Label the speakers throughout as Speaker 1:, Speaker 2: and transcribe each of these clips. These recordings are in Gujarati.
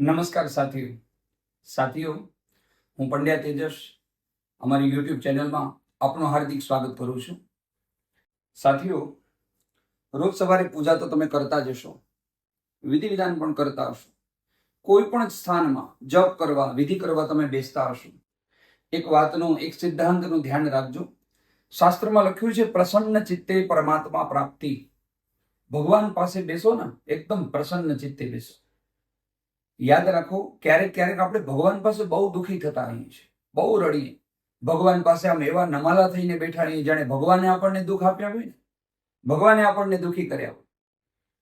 Speaker 1: નમસ્કાર સાથીઓ. સાથીઓ, હું પંડ્યા તેજસ અમારી યુટ્યુબ ચેનલમાં આપનું હાર્દિક સ્વાગત કરું છું. સાથીઓ, રોજ સવારે પૂજા તો તમે કરતા જ હશો. વિધિ વિધાન પણ કરતા હશો. કોઈ પણ સ્થાનમાં જપ કરવા, વિધિ કરવા તમે બેસતા હશો. એક વાતનું, એક સિદ્ધાંતનું ધ્યાન રાખજો. શાસ્ત્રમાં લખ્યું છે, પ્રસન્ન ચિત્તે પરમાત્મા પ્રાપ્તિ. ભગવાન પાસે બેસો ને, એકદમ પ્રસન્ન ચિત્તે બેસો. યાદ રાખો, ક્યારેક ક્યારેક આપણે ભગવાન પાસે બહુ દુઃખી થતા રહીએ છીએ. બહુ રડીએ. ભગવાન પાસે આમ એવા નમાલા થઈને બેઠા રહીએ જાણે ભગવાને આપણને દુઃખ આપ્યા હોય ને? ભગવાને આપણને દુઃખી કર્યા હોય.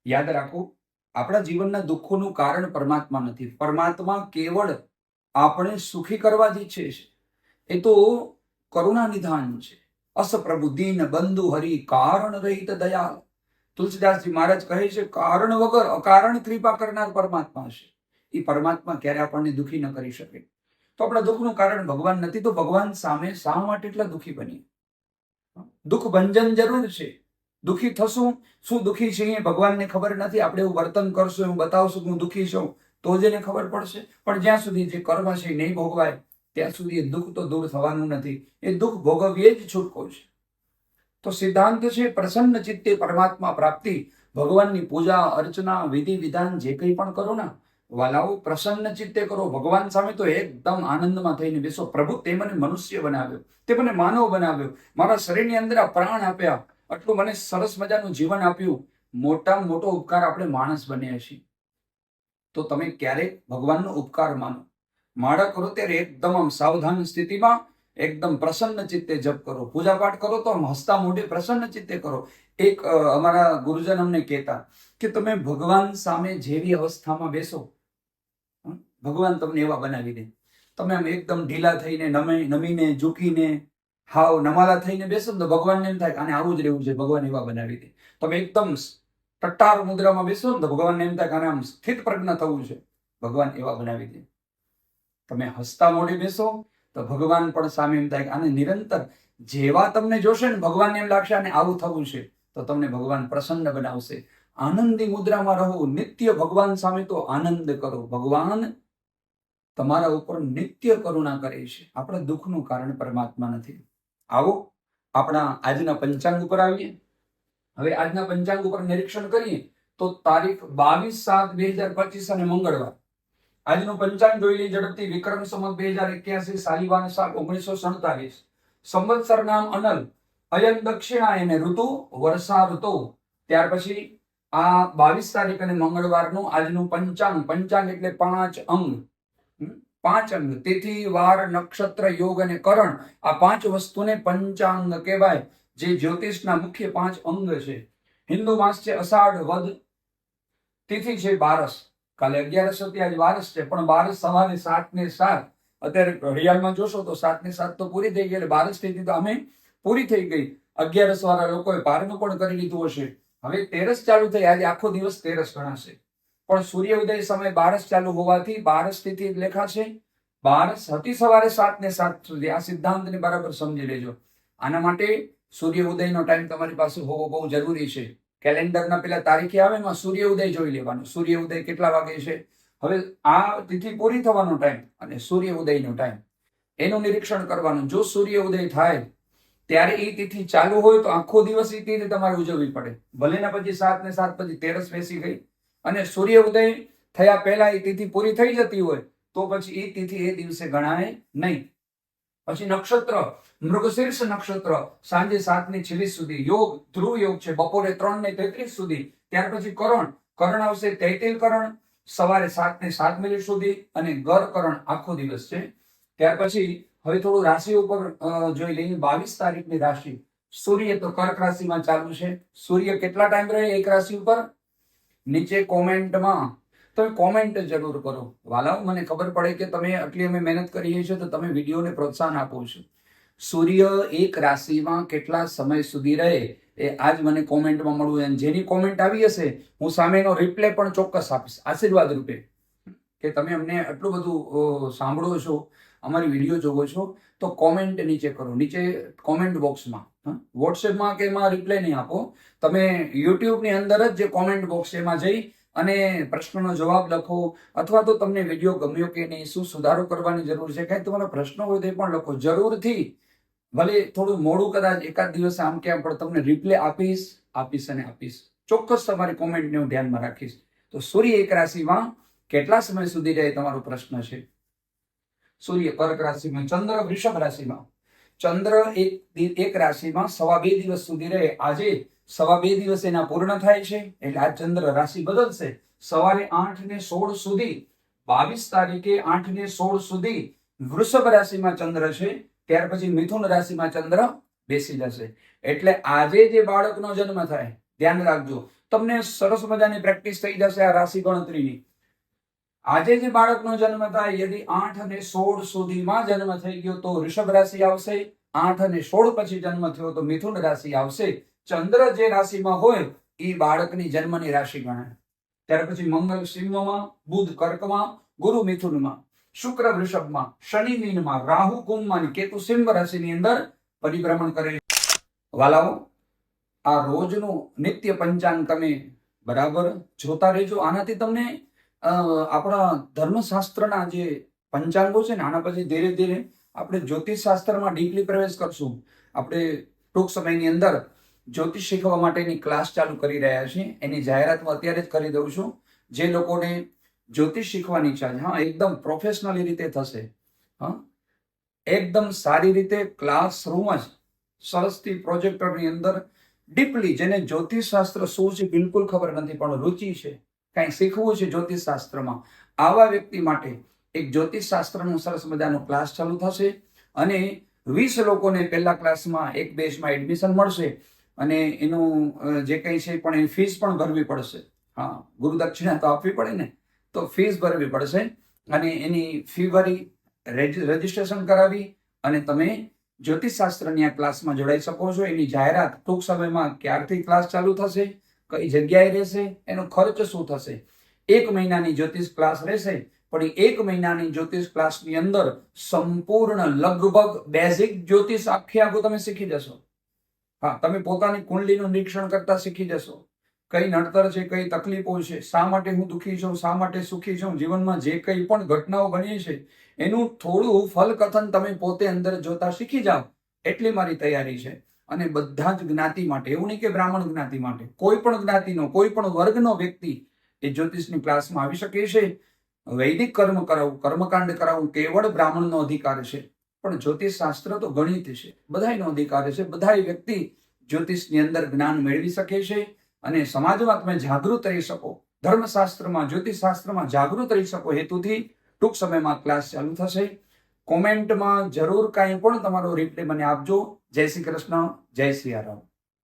Speaker 1: યાદ રાખો, આપણા જીવનના દુઃખોનું કારણ પરમાત્મા નથી. પરમાત્મા કેવળ આપણે સુખી કરવા જ ઈચ્છે છે. એ તો કરુણા નિધાન છે. અસપ્રભુ દીન બંધુ હરિ કારણ રહિત દયાલ. તુલસીદાસજી મહારાજ કહે છે, કારણ વગર અકારણ કૃપા કરનાર પરમાત્મા છે. એ પરમાત્મા ક્યારે આપણને દુઃખી ન કરી શકે. તો આપણા દુઃખનું કારણ ભગવાન નથી, તો ભગવાન સામે શા માટે એટલા દુઃખી બનીએ દુઃખ ભંજન જરૂર છે. દુઃખી થશું, શું દુઃખી છે એ ભગવાનને ખબર નથી, આપણે એવું વર્તન કરશું, એવું બતાવશું હું દુઃખી છું, તો જ એને ખબર પડશે. પણ જ્યાં સુધી જે કર્મ છે એ નહીં ભોગવાય, ત્યાં સુધી એ દુઃખ તો દૂર થવાનું નથી. એ દુઃખ ભોગવીએ જ છૂટકો છે. તો સિદ્ધાંત છે, પ્રસન્ન ચિત્તે પરમાત્મા પ્રાપ્તિ. ભગવાનની પૂજા, અર્ચના, વિધિ, વિધાન, જે કંઈ પણ કરો ને વાલાઓ પ્રસન્ન ચિત્તે કરો. ભગવાન સામે તો એકદમ આનંદમાં થઈને બેસો. પ્રભુ તે મને મનુષ્ય બનાવ્યો. તે મને માનવ બનાવ્યો. મારા શરીરની અંદર આ પ્રાણ આપ્યા. આટલું મને સરસ મજાનું જીવન આપ્યું. મોટામાં મોટો ઉપકાર આપણે માણસ બન્યા છીએ. તો તમે ક્યારેક ભગવાનનો ઉપકાર માનો? માળા કરો ત્યારે એકદમ આમ સાવધાન સ્થિતિમાં એકદમ પ્રસન્ન ચિત્તે જપ કરો. પૂજા પાઠ કરો તો આમ હસતા મોઢે પ્રસન્ન ચિત્તે કરો. એક અમારા ગુરુજન અમને કહેતા કે તમે ભગવાન સામે જેવી અવસ્થામાં બેસો. ભગવાન તમને એવા બનાવી દે. તમે આમ એકદમ ઢીલા થઈને, નમે, નમીને, ઝૂકીને, હાવ નમાલા થઈને બેસો તો ભગવાનને એમ થાય કે આને આવું જ રહેવું છે, ભગવાન એવા બનાવી દે. તમે એકદમ ટટ્ટાર મુદ્રામાં બેસો ને તો ભગવાનને એમ થાય કે આને આમ સ્થિત પ્રજ્ઞ થવું છે. ભગવાન એવા બનાવી દે. તમે હસતા મોઢે બેસો તો ભગવાન પણ સામે એમ થાય કે આને નિરંતર જેવા તમને જોશે ને ભગવાનને એમ લાગશે આને આવું થવું છે, તો તમને ભગવાન પ્રસન્ન બનાવશે. આનંદી મુદ્રામાં રહો, નિત્ય ભગવાન સામે તો આનંદ કરો. ભગવાન તમારા ઉપર નિત્ય કરુણા કરે છે. આપણા દુઃખનું કારણ પરમાત્મા નથી. આવો, આપણા આજના પંચાંગ ઉપર આવીએ. હવે આજના પંચાંગ ઉપર નિરીક્ષણ કરીએ, તો તારીખ બાવીસ સાત બે હજાર પચીસ અને મંગળવાર. આજનું પંચાંગ જોઈ લઈએ, ઝડપથી વિક્રમ સંમત બે હજાર એક્યાસી, સાલિવાન સાલ ઓગણીસો સડતાલીસ. સંવત્સર નામ અનલ, અયન એને ઋતુ, વર્ષા ઋતુ. ત્યાર પછી આ બાવીસ તારીખ અને મંગળવારનું આજનું પંચાંગ. પંચાંગ એટલે પાંચ અંગ? પાંચ અંગ તિથિ, વાર, નક્ષત્ર, યોગ અને કરણ આ પાંચ વસ્તુને પંચાંગ કહેવાય. જે જ્યોતિષના મુખ્ય પાંચ અંગ છે. હિન્દુ માસ છે અષાઢ, વદ, તિથિ છે બારસ. કાલે અગિયારસ હતી, આજે બારસ છે, પણ બારસ સવારે સાત ને સાત. અત્યારે ઘડિયાળમાં જોશો તો સાત ને સાત તો પૂરી થઈ ગઈ, એટલે બારસ તિથિ તો અમે પૂરી થઈ ગઈ. અગિયારસ વાળા લોકોએ પારનું પણ કરી લીધું હશે. હવે તેરસ ચાલુ થઈ, આજે આખો દિવસ તેરસ ગણાશે. પણ સૂર્ય ઉદય સમય બારસ ચાલુ હોવાથી બારસ તિથિ લેખાશે. બારસ હતી સવારે સાત ને સાત સુધી. આ સિદ્ધાંતને બરાબર સમજી લેજો. આના માટે સૂર્ય ઉદયનો ટાઈમ તમારી પાસે હોવો બહુ જરૂરી છે. કેલેન્ડરના પેલા તારીખે આવે એમાં સૂર્ય ઉદય જોઈ લેવાનો. સૂર્ય ઉદય કેટલા વાગે છે? હવે આ તિથિ પૂરી થવાનો ટાઈમ અને સૂર્ય ઉદયનો ટાઈમ એનું નિરીક્ષણ કરવાનું. જો સૂર્ય ઉદય થાય, ત્યારે એ તિથિ ચાલુ હોય તો આખો દિવસ એ તિથિ તમારે ઉજવવી પડે. ભલે ને પછી સાત ને સાત પછી તેરસ બેસી ગઈ. અને સૂર્ય ઉદય થયા પહેલા એ તિથિ પૂરી થઈ જતી હોય, તો પછી એ તિથિ એ દિવસે ગણાય નહીં. પછી નક્ષત્ર, મૃગશીર્ષ નક્ષત્ર, સાંજે સાત ને છવ્વીસ સુધી, યોગ, ધ્રુવ યોગ છે, બપોરે ત્રણ ને તેત્રીસ સુધી, ત્યાર પછી કરણ કરણ આવશે તૈતિલ કરણ, સવારે સાત ને સાત મિનિટ સુધી અને ગર કરણ આખો દિવસ છે. ત્યાર પછી હવે થોડું રાશિ ઉપર જોઈ લઈએ, બાવીસ તારીખની રાશિ. સૂર્ય તો કર્ક રાશિમાં ચાલુ છે. સૂર્ય કેટલા ટાઈમ રહે? એક રાશિ ઉપર નીચે કોમેન્ટમાં તમે કોમેન્ટ જરૂર કરો. વાલાઓ, મને ખબર પડે કે તમે આટલી અમે મહેનત કરીએ છીએ તો તમે વિડીયોને પ્રોત્સાહન આપો છો. સૂર્ય એક રાશિમાં કેટલા સમય સુધી રહે એ આજ મને કોમેન્ટમાં મળવું અને જેની કોમેન્ટ આવી હશે, હું સામેનો રિપ્લે પણ ચોક્કસ આપીશ. આશીર્વાદ રૂપે. કે તમે અમને આટલું બધું સાંભળો છો, અમારી વીડિયો જોવો છો, તો કોમેન્ટ નીચે કરો. નીચે કોમેન્ટ બોક્સમાં. વોટ્સએપમાં કે એમાં રિપ્લાય નહીં આપો. તમે યુટ્યુબની અંદર જ જે કોમેન્ટ બોક્સ એમાં જઈ અને પ્રશ્નનો જવાબ લખો. અથવા તો તમને વીડિયો ગમ્યો કે નહીં, શું સુધારો કરવાની જરૂર છે? કાંઈ તમારા પ્રશ્નો હોય તે પણ લખો. જરૂરથી. ભલે થોડું મોડું કદાચ એકાદ દિવસ આમ કે આમ, પણ તમને રિપ્લે આપીશ આપીશ અને આપીશ. ચોક્કસ તમારી કોમેન્ટને હું ધ્યાનમાં રાખીશ. તો સૂર્ય એક રાશિમાં કેટલા સમય સુધી રહે તમારો પ્રશ્ન છે? સૂર્ય કર્ક રાશિમાં, ચંદ્ર વૃષભ રાશિમાં. ચંદ્ર એક એક રાશિમાં સવા બે દિવસ સુધી રહે. આજે સવા બે દિવસ એના પૂર્ણ થાય છે, એટલે આ ચંદ્ર રાશિ બદલશે. સવારે આઠ ને સોળ સુધી, બાવીસ તારીખે આઠ ને સોળ સુધી વૃષભ રાશિમાં ચંદ્ર છે, ત્યાર પછી મિથુન રાશિમાં ચંદ્ર બેસી જશે. એટલે આજે જે બાળકનો જન્મ થાય, ધ્યાન રાખજો. તમને સરસ મજાની પ્રેક્ટિસ થઈ જશે આ રાશિ ગણતરીની. આજે જે બાળકનો જન્મ થાય, યદિ આઠ અને સોળ સુધીમાં જન્મ થઈ ગયો, તો વૃષભ રાશિ આવશે. આઠ અને સોળ પછી જન્મ થયો, તો મિથુન રાશિ આવશે. ચંદ્ર જે રાશિમાં હોય, એ બાળકની જન્મની રાશિ ગણાય. ત્યાર પછી મંગળ સિંહમાં, બુધ કર્કમાં, ગુરુ મિથુનમાં, શુક્ર વૃષભમાં, શનિ મીનમાં, રાહુ કુંભમાં કેતુ સિંહ રાશિની અંદર પરિભ્રમણ કરે વાલાઓ, આ રોજનું નિત્ય પંચાંગ તમે બરાબર જોતા રહેજો. આનાથી તમને આપણા ધર્મશાસ્ત્રના જે પંચાંગો છે ને, આના પછી ધીરે ધીરે આપણે જ્યોતિષ શાસ્ત્રમાં ડીપલી પ્રવેશ કરશું. આપણે ટૂંક સમયની અંદર જ્યોતિષ શીખવા માટેની ક્લાસ ચાલુ કરી રહ્યા છીએ. એની જાહેરાત હું અત્યારે જ કરી દઉં છું. જે લોકોને જ્યોતિષ શીખવાની ઈચ્છા છે, હા, એકદમ પ્રોફેશનલી રીતે થશે. હા, એકદમ સારી રીતે ક્લાસરૂમ જ સરસથી પ્રોજેક્ટરની અંદર ડીપલી જેને જ્યોતિષ શાસ્ત્ર શું છે બિલકુલ ખબર નથી, પણ રુચિ છે. કાંઈ શીખવું છે જ્યોતિષ શાસ્ત્રમાં આવા વ્યક્તિ માટે એક જ્યોતિષ શાસ્ત્રનો સરસ મજાનો ક્લાસ ચાલુ થશે અને વીસ લોકોને પહેલા ક્લાસમાં એક બેચમાં એડમિશન મળશે અને એનું જે કંઈ છે પણ એની ફીસ પણ ભરવી પડશે. હા, ગુરુ દક્ષિણા તો આપવી પડે ને, તો ફીસ ભરવી પડશે અને એની ફી ભરી રેજ- રજિસ્ટ્રેશન કરાવી અને તમે જ્યોતિષ શાસ્ત્રની આ ક્લાસમાં જોડાઈ શકો છો. એની જાહેરાત ટૂંક સમયમાં ક્યારથી ક્લાસ ચાલુ થશે? કઈ જગ્યાએ રહેશે? એનો ખર્ચ શું થશે? એક મહિનાની જ્યોતિષ ક્લાસ રહેશે, પણ એક મહિનાની જ્યોતિષ ક્લાસની અંદર સંપૂર્ણ લગભગ બેઝિક જ્યોતિષ આખી આખું તમે શીખી જશો. હા, તમે પોતાની કુંડલીનું નિરીક્ષણ કરતા શીખી જશો. કઈ નડતર છે, કઈ તકલીફો છે, શા માટે હું દુઃખી છું, શા માટે સુખી છું? જીવનમાં જે કંઈ પણ ઘટનાઓ બની છે, એનું થોડું ફલકથન તમે પોતે અંદર જોતા શીખી જાઓ. એટલી મારી તૈયારી છે. અને બધા જ જ્ઞાતિ માટે, એવું નહીં કે બ્રાહ્મણ જ્ઞાતિ માટે, કોઈ પણ જ્ઞાતિનો, કોઈ પણ વર્ગનો વ્યક્તિ એ જ્યોતિષની ક્લાસમાં આવી શકે છે. વૈદિક કર્મ કરાવવું કર્મકાંડ કરાવવું કેવળ બ્રાહ્મણનો અધિકાર છે. પણ જ્યોતિષ શાસ્ત્ર તો ગણિત છે. બધાયનો અધિકાર છે. બધા વ્યક્તિ જ્યોતિષની અંદર જ્ઞાન મેળવી શકે છે અને સમાજમાં તમે જાગૃત રહી શકો. ધર્મશાસ્ત્રમાં જ્યોતિષ શાસ્ત્રમાં જાગૃત રહી શકો. હેતુથી ટૂંક સમયમાં ક્લાસ ચાલુ થશે. કોમેન્ટમાં જરૂર કાંઈ પણ તમારો રિપ્લે મને આપજો. જય શ્રી કૃષ્ણ જય શ્રી રામ.